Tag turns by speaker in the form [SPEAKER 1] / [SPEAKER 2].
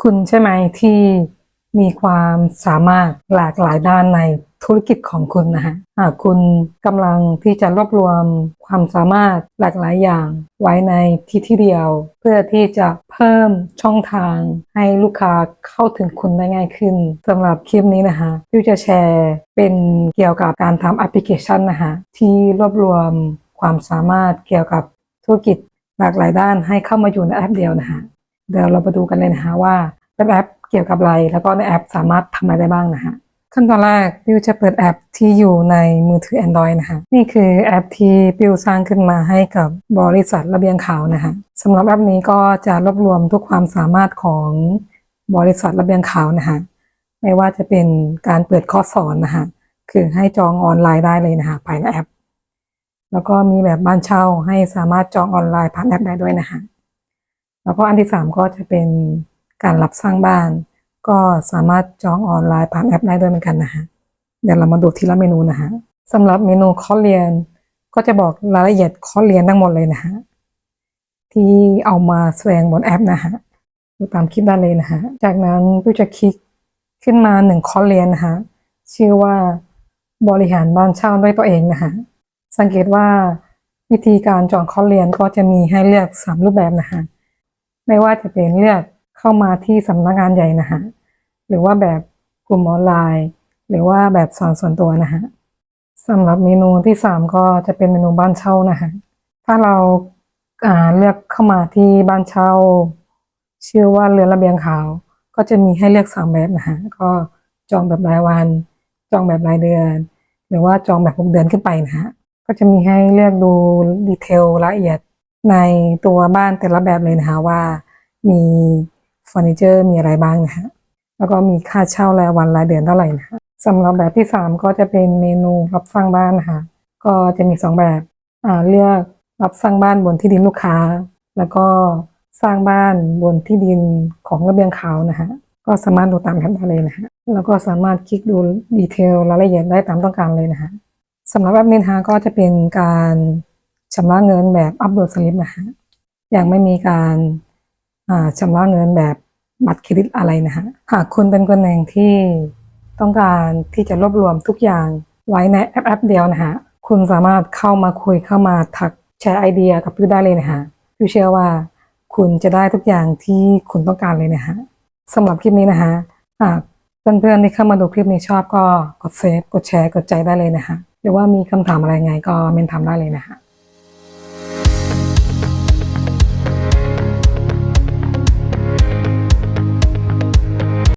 [SPEAKER 1] คุณใช่ไหมที่มีความสามารถหลากหลายด้านในธุรกิจของคุณนะฮะหากคุณกำลังที่จะรวบรวมความสามารถหลากหลายอย่างไว้ในที่ที่เดียว เพื่อที่จะเพิ่มช่องทางให้ลูกค้าเข้าถึงคุณได้ง่ายขึ้นสำหรับคลิปนี้นะฮะพี่จะแชร์เป็นเกี่ยวกับการทำแอปพลิเคชันนะฮะที่รวบรวมความสามารถเกี่ยวกับธุรกิจหลากหลายด้านให้เข้ามาอยู่ในแอปเดียวนะฮะ เดี๋ยวเรามาดูกันเลยนะฮะว่าแอปแอปเกี่ยวกับอะไร แล้วก็ในแอปสามารถทำอะไรได้บ้างนะฮะขั้นตอนแรกปิวจะเปิดแอปที่อยู่ในมือถือ Android นะฮะนี่คือแอปที่ปิวสร้างขึ้นมาให้กับบริษัทระเบียงขาวนะฮะสำหรับแอปนี้ก็จะรวบรวมทุกความสามารถของบริษัทระเบียงขาวนะฮะไม่ว่าจะเป็นการเปิดคอสอนนะฮะคือให้จองออนไลน์ได้เลยนะฮะภายในแอป แล้วก็มีแบบบ้านเช่าให้สามารถจองออนไลน์ผ่านแอปได้ด้วยนะฮะ แล้วก็อันที่สามก็จะเป็นการรับสร้างบ้าน ก็สามารถจองออนไลน์ผ่านแอปได้ด้วยเหมือนกันนะฮะเดี๋ยวเรามาดูทีละเมนูนะฮะสำหรับเมนูคอเรียน ก็จะบอกรายละเอียดคอเรียนทั้งหมดเลยนะฮะที่เอามาแสดงบนแอปนะฮะดูตามคลิปได้เลยนะฮะจากนั้นก็จะคลิกขึ้นมาหนึ่งคอเรียนนะฮะชื่อว่าบริหารบ้านเช่าด้วยตัวเองนะฮะสังเกตว่าวิธีการจองคอเรียนก็จะมีให้เลือกสามรูปแบบนะฮะ ไม่ว่าจะเป็นเลือกเข้ามาที่สำนักงานใหญ่นะฮะหรือว่าแบบกลุ่มออนไลน์ หรือว่าแบบสอนส่วนตัวนะฮะสำหรับเมนูที่สามก็จะเป็นเมนูบ้านเช่านะฮะถ้าเราเลือกเข้ามาที่บ้านเช่า ชื่อว่าเรือนระเบียงขาว ก็จะมีให้เลือกสามแบบนะฮะก็จองแบบรายวัน จองแบบรายเดือน หรือว่าจองแบบหกเดือนขึ้นไปนะฮะก็จะมีให้เลือกดูดีเทลละเอียด ในตัวบ้านแต่ละแบบเลยนะคะว่ามีเฟอร์นิเจอร์มีอะไรบ้างนะฮะแล้วก็มีค่าเช่ารายวันรายเดือนเท่าไหร่นะคะสำหรับแบบที่สามก็จะเป็นเมนูรับสร้างบ้านนะคะก็จะมีสองแบบอ่าเลือกรับสร้างบ้านบนที่ดินลูกค้า แล้วก็สร้างบ้านบนที่ดินของระเบียงขาวนะฮะก็สามารถดูตามแผนได้เลยนะฮะแล้วก็สามารถคลิกดูดีเทลรายละเอียดได้ตามต้องการเลยนะฮะสำหรับแบบนี้นะคะก็จะเป็นการ ชำระเงินแบบอัปโหลดสลิปนะฮะยังไม่มีการอ่าชำระเงินแบบบัตรเครดิตอะไรนะฮะหากคุณเป็นคนหนึ่งที่ต้องการที่จะรวบรวมทุกอย่างไว้ในแอปแอปเดียวนะฮะคุณสามารถเข้ามาคุยเข้ามาทักแชร์ไอเดียกับพี่ได้เลยนะฮะพี่เชื่อว่าคุณจะได้ทุกอย่างที่คุณต้องการเลยนะฮะสำหรับคลิปนี้นะฮะหากเพื่อนๆที่เข้ามาดูคลิปนี้ชอบก็กดเซฟกดแชร์กดใจได้เลยนะฮะหรือว่ามีคำถามอะไรไงก็เมนทำได้เลยนะฮะ